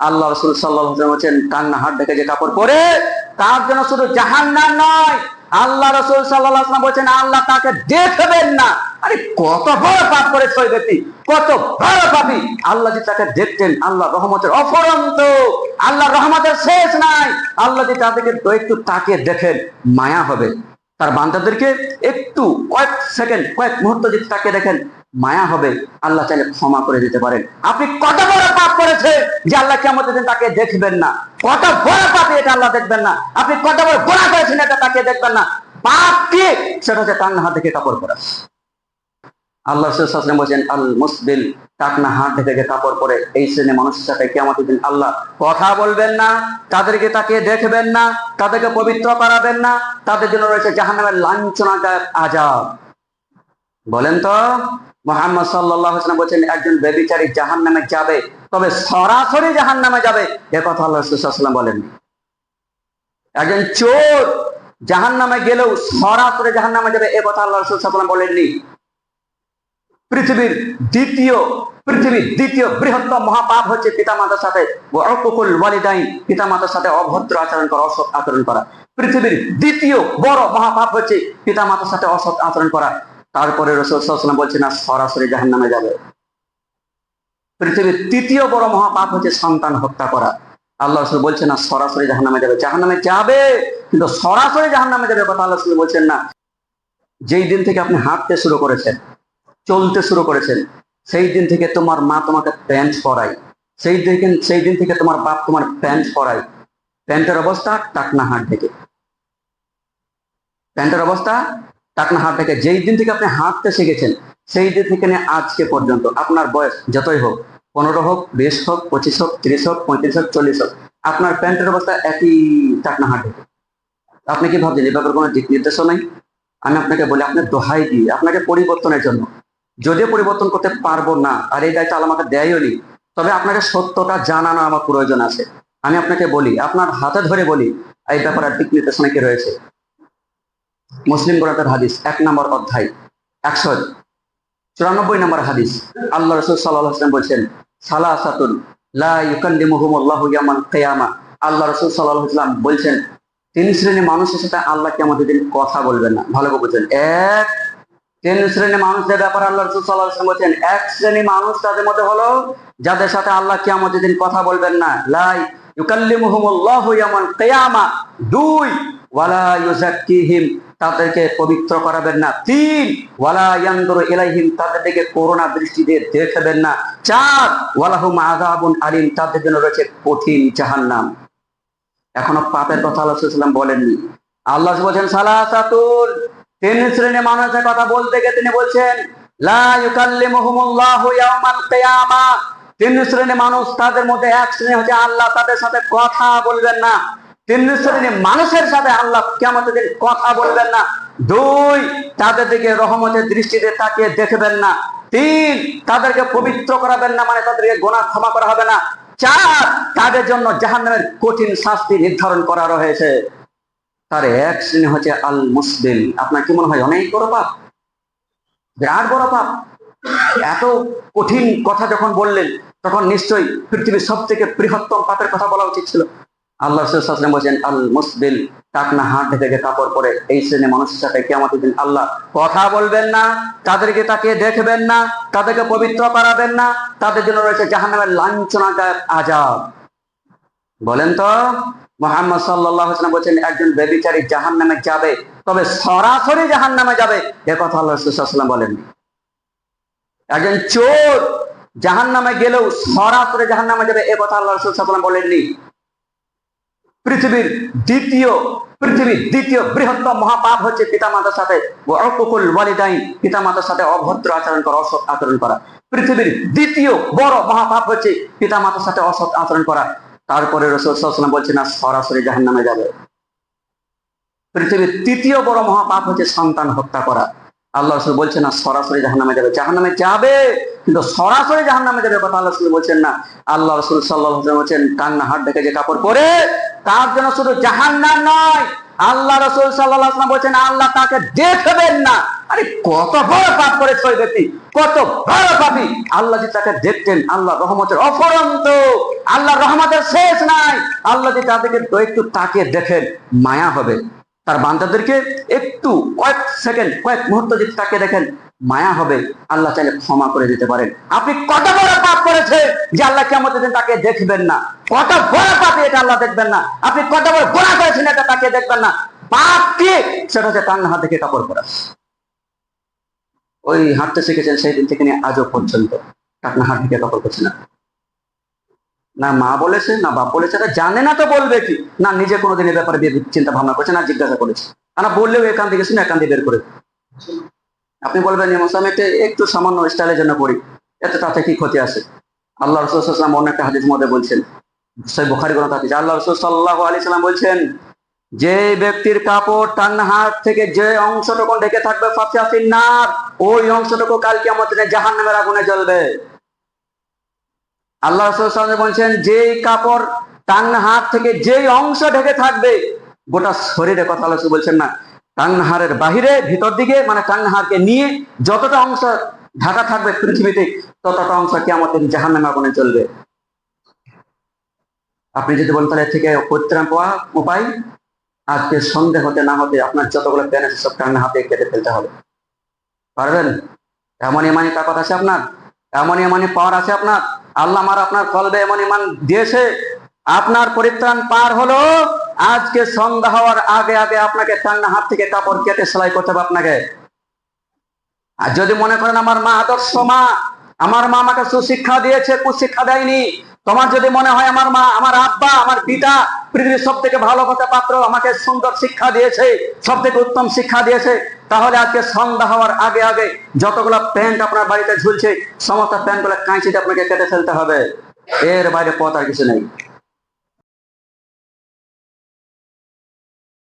আল্লাহ রসুল সাল্লাহ বলছেন, কান্না হাত ডেকে যে কাপড় পরে, তার জন্য শুধু জাহান্নাম নয়, আল্লাহ রসুল সাল্লাহ বলছেন, আল্লাহ তাকে দেখবেন না। আরে কত বড় পাপ করেছে ওই ব্যক্তি, কত বড় পাপি। আল্লাহ যে তাকে দেখতেন, আল্লাহ রহমতের অফরন্ত, আল্লাহ রহমতের শেষ নাই। আল্লাহ যে তাদেরকে একটু তাকে দেখেন, মায়া হবে। তার বান্দাদেরকে একটু কয়েক সেকেন্ড, কয়েক মুহূর্ত যদি তাকে দেখেন, মায়া হবে। আল্লাহ চাইলে ক্ষমা করে দিতে পারেন। আপনি কত বড় পাপ করেছে যে আল্লাহ কেমন দিন তাকে দেখবেন না? কত বড় পাপ এটা আল্লাহ দেখবেন না। আপনি কত বড় গোড়া করেছেন এটা তাকে দেখবেন না। পাপ কি? সেটা হচ্ছে তার হাত থেকে কাপড় পরা। আল্লাহ বলছেন আল মুসবিল টাকনা হাত থেকে কাপড় পরে, এই শ্রেণি মানুষের সাথে কেমন দিন আল্লাহ কথা বলবেন না, তাদেরকে তাকে দেখবেন না, তাদেরকে পবিত্র করাবেন না, তাদের জন্য রয়েছে জাহান্নামের লাঞ্ছনাদায়ক আজাব বলেন তো, মোহাম্মদ সাল্লাম বলছেন, একজন বেবিচারী জাহান নামে যাবে, তবে সরাসরি জাহান নামে যাবে। এ কথা আল্লাহ রসুল্লাম বলেননি। একজন চোর জাহান নামে গেলেও সরাসরি জাহান নামে যাবে, এ কথা আল্লাহ রসুল্লাম বলেননি। পৃথিবীর দ্বিতীয় পৃথিবীর দ্বিতীয় বৃহত্তম মহাপাপ হচ্ছে পিতামাতার সাথে অকুকুল ওয়ালিদাইন। পিতামাতার সাথে অভদ্র আচরণ করা, অসৎ আচরণ করা। পৃথিবীর দ্বিতীয় বড় মহাপাপ হচ্ছে পিতামাতার সাথে অসৎ আচরণ করা। তারপরে রসুলাম বলছে না সরাসরি জাহান নামে যাবে। পৃথিবীর তৃতীয় বড় মহাপাপ হচ্ছে সন্তান হত্যা করা। আল্লাহ রসুল বলছে না সরাসরি জাহান নামে যাবে। জাহান নামে যাবে, কিন্তু সরাসরি জাহান নামে যাবে কথা আল্লাহ রসুল বলছেন না। যেই দিন থেকে আপনি হাঁটতে শুরু করেছেন চলতে শুরু করেছেন। সেই দিন থেকে তোমার মা তোমাকে প্যান্ট পরাই সেই দিন সেই দিন থেকে তোমার বাপ তোমার প্যান্ট পরাই প্যান্টের অবস্থা টাকনা হাট থেকে প্যান্টের অবস্থা টাকনা হাট থেকে। যেই দিন থেকে আপনি হাঁটতে শিখেছেন, সেই দিন থেকে আজকে পর্যন্ত আপনার বয়স যতই হোক, পনেরো হোক, বিশ হোক, পঁচিশ হোক, ত্রিশ হোক, পঁয়ত্রিশ হোক, চল্লিশ হোক, আপনার প্যান্টের অবস্থা একই টাকনা হাট থেকে। আপনি কি ভাবছেন, এ ব্যাপারে কোনো দিক নির্দেশও নাই? আমি আপনাকে বলি আপনার দোহাই দিয়ে, আপনাকে পরিবর্তনের জন্য যদিও পরিবর্তন করতে পারব না, আর এই দায়িত্ব আল্লাহ আমাকে দেয়ও নি, তবে আপনাকে সত্যটা জানানো আমার প্রয়োজন আছে। আমি আপনাকে বলি, আপনার হাতে ধরে বলি, এই ব্যাপারে দিক নির্দেশনা কি রয়েছে? মুসলিম গোরাতের হাদিস, এক নম্বর অধ্যায়, একশো চুরানব্বই নম্বর হাদিস। আল্লাহ রসুল সাল্লাম বলছেন সালা সাতুন আল্লাহ রসুল সাল্লাম বলছেন, তিন শ্রেণির মানুষের সাথে আল্লাহ কেমন দিন কথা বলবেন না। ভালো করে বলছেন এক তিন শ্রেণি মানুষদের ব্যাপারে আল্লাহ রসুল বলছেন, এক শ্রেণি মানুষ তাদের মধ্যে হলো যাদের সাথে আল্লাহ কেমন দিন কথা বলবেন না। লাই দুই, ওয়ালা ইউজাক্কিহিম তাদেরকে পবিত্র করাবেন না। তিন, ওয়ালা ইয়ানদুরু ইলাইহিম, তাদের দিকে করোনা দৃষ্টি দিয়ে দেখবেন না। চার, ওয়ালাহুম আযাবুন আলিম, তাদের জন্য রয়েছে কঠিন জাহান্নাম। এখনও পাপের কথা আল্লাহ বলেননি। আল্লাহ বলছেন সালাসাতুল তিন শ্রেণি মানুষের কথা বলতে গিয়ে তিনি বলছেন তিন শ্রেণি মানুষ, তাদের মধ্যে এক শ্রেণি হচ্ছে আল্লাহ, তাদের সাথে কথা বলবেন না। তিন শ্রেণি মানুষের সাথে আল্লাহ কেমন কথা বলবেন না। দুই, তাদের দিকে রহমতের দৃষ্টিতে তাকিয়ে দেখবেন না। তিন, তাদেরকে পবিত্র করাবেন না মানে তাদেরকে গোনা ক্ষমা করা হবে না। চার, তাদের জন্য জাহান্নামের কঠিন শাস্তি নির্ধারণ করা রয়েছে। তার এক শ্রেণি হচ্ছে আল মুসলিম আপনার কি মনে হয় অনেক বড় পাপ? বিরাট বড় পাপ। এত কঠিন কথা যখন বললেন, তখন নিশ্চয়ই পৃথিবীর সব থেকে বৃহত্তম পাপের কথা বলা উচিত ছিল। আল্লাহ রসুলাম বলছেন আল মুসবিল টাকনা হাত থেকে কাপড় পরে, এই শ্রেণি মানুষের সাথে কেমন দিন আল্লাহ কথা বলবেন না, তাদেরকে তাকে দেখবেন না, তাদেরকে পবিত্র করাবেন না, তাদের জন্য রয়েছে জাহান্নামের লাঞ্ছনাদায়ক আজাব বলেন তো মোহাম্মদ সাল্লাম বলছেন, একজন বেবিচারী জাহান নামে যাবে, তবে সরাসরি জাহান নামে যাবে। এ কথা আল্লাহ বলেননি। একজন চোর জাহান নামে গেলেও সরাসরি জাহান নামে যাবে, এ কথা আল্লাহ রসুলাম বলেননি। পৃথিবীর দ্বিতীয় পৃথিবীর দ্বিতীয় বৃহত্তম মহাপাপ হচ্ছে পিতামাতার সাথে অকুকুল ওয়ালিদাইন, পিতামাতার সাথে অভদ্র আচরণ করা, অসৎ আচরণ করা। পৃথিবীর দ্বিতীয় বড় মহাপাপ হচ্ছে পিতামাতার সাথে অসৎ আচরণ করা। তারপরে রসুলাম বলছে না সরাসরি জাহান নামে যাবে। পৃথিবীর তৃতীয় বড় মহাপাপ হচ্ছে সন্তান হত্যা করা। আল্লাহ রসুল বলছেন না সরাসরি জাহান নামে যাবে। জাহান নামে যাবে, কিন্তু সরাসরি জাহান নামে যাবে কথা আল্লাহ রসুল বলছেন না। আল্লাহ রসুল সাল্লাহ বলছেন, কান্না হাট দেখে যে কাপড় পরে, তার জন্য শুধু জাহান নাম নয়, আল্লাহ রসুল সাল্লাহ বলছেন, আল্লাহ তাকে দেখবেন না। আরে কত বড় পাপ করেছে ওই ব্যক্তি, কত বড় পাপি। আল্লাহ যদি তাকে দেখতেন, আল্লাহ রহমতের অফরন্ত। আল্লাহ রহমতের শেষ নাই। আল্লাহ যদি তাদেরকে একটু তাকে দেখেন, মায়া হবে। তার বান্দাদেরকে একটু কয়েক সেকেন্ড, কয়েক মুহূর্ত যদি তাকে দেখেন, মায়া হবে। আল্লাহ চাইলে ক্ষমা করে দিতে পারেন। আপনি কত বড় পাপ করেছে যে আল্লাহ কেমন দিন তাকে দেখবেন না। কত বড় পাপি এটা আল্লাহ দেখবেন না। আপনি কত বড় গোড়া করেছেন এটা তাকে দেখবেন না। পাপ কি? সেটা হচ্ছে টান্না হাত কাপড় পরা। ওই হাঁটতে শিখেছেন সেই দিন থেকে আজও পর্যন্ত। টাকনা হাত থেকে কাপড় করছে না। না মা বলেছে, না বাপ বলেছে এটা জানে না তো বলবে কি? না নিজে কোনোদিন এ ব্যাপারে চিন্তা ভাবনা করছে, না জিজ্ঞাসা করেছে। না বললেও এখান থেকে শুনে দিয়ে বের করে আপনি বলবেন, ইমাম একটা একটু সামান্য স্টাইলের জন্য করি এতে তাতে কি ক্ষতি আছে? আল্লাহ রসুলাম অন্য একটা হাদিস মধ্যে বলছেন। বোখারি গ্রন্থ হাদিস আল্লাহ রসুল সাল্লাহ আলি সাল্লাম বলছেন, যে ব্যক্তির কাপড় টান্না হাত থেকে যে অংশটুকু ঢেকে থাকবে ফাঁসি নার ওই অংশটুকু কালকে আমাদের জাহান নামের আগুনে জ্বলবে। আল্লাহ বলছেন, যেই কাপড় টান্না হাত থেকে যেই অংশ ঢেকে থাকবে, গোটা শরীরে কথা রসুল বলছেন না টাঙ্গাহারের বাহিরে, ভিতর দিকে মানে টাঙ্গাহারকে নিয়ে যতটা অংশ ঢাকা থাকবে পৃথিবীতে, ততটা অংশ কি আমাদের জাহান নামে আগুনে চলবে আপনি যদি বলেন, তাহলে থেকে পরিত্রাণ পাওয়া উপায়? আজকে সন্ধে হতে না হতে আপনার যতগুলো প্যান আছে, সব টাঙ্গা হাতে কেটে ফেলতে হবে। পারবেন? এমন ইমানি তাকত আছে আপনার? এমন ইমানি পাওয়ার আছে আপনার? আল্লাহ আমার আপনার কলবে এমন ইমান দিয়েছে। আপনার পরিত্রাণ পার হলো, আজকে সন্ধ্যা হওয়ার আগে আগে আপনাকে টান্না হাত থেকে কাপড় কেটে সেলাই করতে হবে আপনাকে। আর যদি মনে করেন আমার মা আদর্শ মা, আমার মা আমাকে সুশিক্ষা দিয়েছে, কুশিক্ষা দেয়নি, তোমার যদি মনে হয় আমার মা, আমার আব্বা, আমার পিতা পৃথিবীর সব থেকে ভালো কথা পাত্র আমাকে সুন্দর শিক্ষা দিয়েছে সব থেকে উত্তম শিক্ষা দিয়েছে। তাহলে আজকে সন্ধ্যা হওয়ার আগে আগে যতগুলো প্যান্ট আপনার বাড়িতে ঝুলছে, সমস্ত প্যান্টগুলা কাঁচিতে আপনাকে কেটে ফেলতে হবে। এর বাইরে পথ আর কিছু নেই।